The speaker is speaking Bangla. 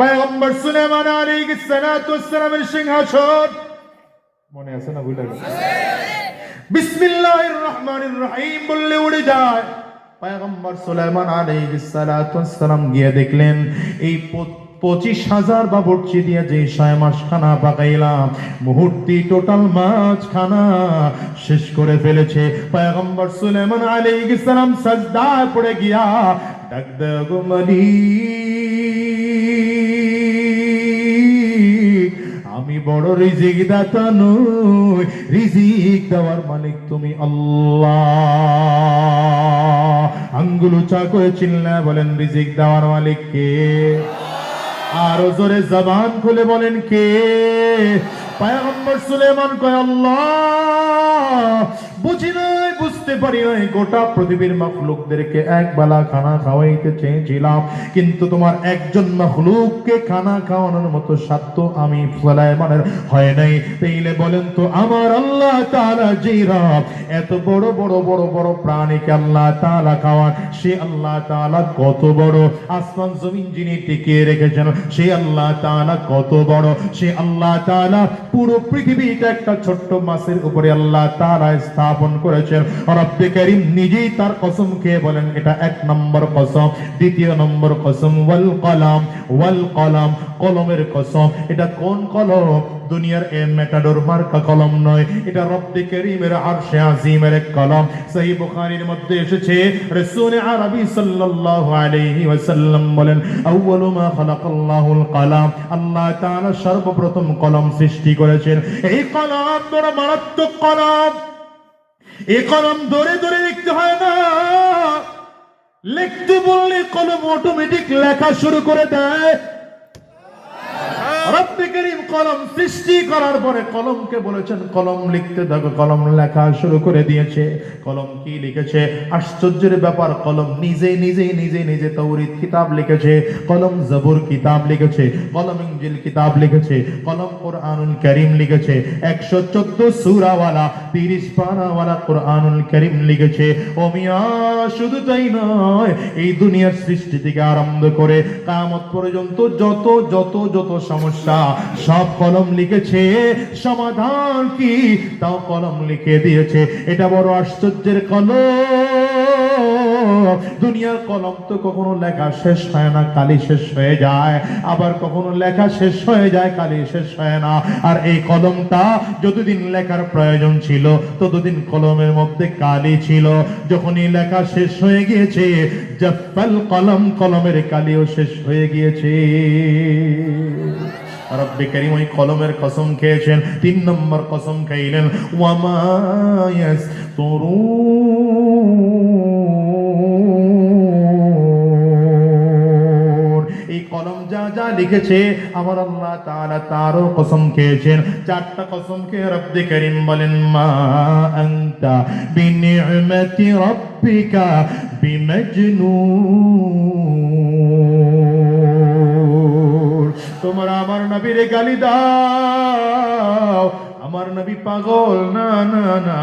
পয়গম্বর সুলেমান আলাইহিস সালাতু ওয়াসসালামের সিংহাসন। মনে আছে না ভুলে গেছে বিসমিল্লাহির রহমানির রহিম বললে উড়ে যায়। পয়গম্বর সুলেমান আলাইহিস সালাতু ওয়াসসালাম গিয়ে দেখলেন, এই পঁচিশ হাজার বাবরচি দিয়ে যে ছয় মাস খানা পাকাইলাম মুহূর্তে টোটাল মাছ খানা শেষ করে ফেলেছে। পয়গম্বর সুলাইমান আলাইহিস সালাম সাজদায় পড়ে গিয়া ডাক দেয় গো মালিক, আমি বড় রিজিক দাতা নই, রিজিক দেওয়ার মালিক তুমি আল্লাহ। আঙ্গুল উঁচা করে চিল্লা বলেন, রিজিক দেওয়ার মালিক কে? আরও জোরে জবান খুলে বলেন কে? পায়গম্বর সুলেমান কয় আল্লাহ বুঝি নাই বুঝতে পারি নাই, গোটা পৃথিবীর মখলুকদেরকে এক বেলা খানা খাওয়াইতে চেয়েছিলাম। কিন্তু তোমার একজন মখলুককে খানা খাওয়ানোর মতো সাধ্য আমি সুলাইমানের হয় নাই। তাইলে বলেন তো, আমার আল্লাহ যে রব, এত বড় বড় বড় বড় প্রাণীকে আল্লাহ তাআলা খাওয়ান, সে আল্লাহ তাআলা কত বড়? আসমান, জমিন যিনি টিকিয়ে রেখেছেন, সে আল্লাহ তাআলা কত বড়? সে আল্লাহ তাআলা পুরো পৃথিবীটা একটা ছোট্ট মাছের উপরে আল্লাহ তাআলা স্থাপন করেছেন। রব্বে করিম নিজেই তার কসম খেয়ে বলেন, এটা এক নম্বর কসম। দ্বিতীয় নম্বর কসম, ওয়াল কলাম ওয়াল কলাম, কলমের কসম। এটা কোন কলম? দুনিয়ার এ মেটাডোর মার্কা কলম নয়। এটা আরশে আজিমের এক কলম। মধ্যে এসেছে সাল্লাল্লাহু আলাইহি ওয়াসাল্লাম বলেন, আউয়ালু মা খালাকাল্লাহুল আল্লাহ তাআলা সর্বপ্রথম কলম সৃষ্টি করেছেন। এই কলম বড় মারাত্মক কলম। এই কলম ধরে ধরে লিখতে হয় না। লিখতে বললে কলম অটোমেটিক লেখা শুরু করে দেয়। রব্বে করিম কলম সৃষ্টি করার পরে কলমকে বলেছেন, কলম লিখতে থাকো কলম লেখা শুরু করে দিয়েছে। কলম কি লিখেছে? আশ্চর্যের ব্যাপার, কলম নিজে নিজে নিজে নিজে তৌরিত কিতাব লিখেছে, কলম জবুর কিতাব লিখেছে, কলম ইঞ্জিল কিতাব লিখেছে, কলম কোরআনুল করিম লিখেছে, একশো চোদ্দ সুরাওয়ালা, তিরিশ পানাওয়ালা কোরআনুল করিম লিখেছে। ও মিয়া, শুধু তাই নয়, এই দুনিয়ার সৃষ্টি থেকে আরম্ভ করে কামত পর্যন্ত যত যত যত সমস্যা সব কলম লিখেছে। সমাধান কি? তাও কলম লিখে দিয়েছে। এটা বড় আশ্চর্যের কলম। দুনিয়ার কলম তো কখনো লেখা শেষ হয় না কালি শেষ হয়ে যায়। আবার কখনো লেখা শেষ হয়ে যায় কালি শেষ হয় না। আর এই কলমটা যতদিন লেখার প্রয়োজন ছিল, ততদিন কলমের মধ্যে কালি ছিল। যখনই লেখা শেষ হয়ে গিয়েছে, জাফাল কলম কলমের কালিও শেষ হয়ে গিয়েছে। রব্বে করিম ওই কলমের কসম খেয়েছেন, তিন নম্বর কসম খাইলেন ওয়ামায়াস তরুণ এই কলম যা যা লিখেছে, আমার আল্লাহ তাআলা তারও কসম খেয়েছেন। চারটা কসম খেয়ে রব্বে করিম বলেন, মা আনতা বিনি'মাতি রাব্বিকা বিমাজনুন। তোমরা আমার নবীরে গালি দাও। আমার নবী পাগল না না না।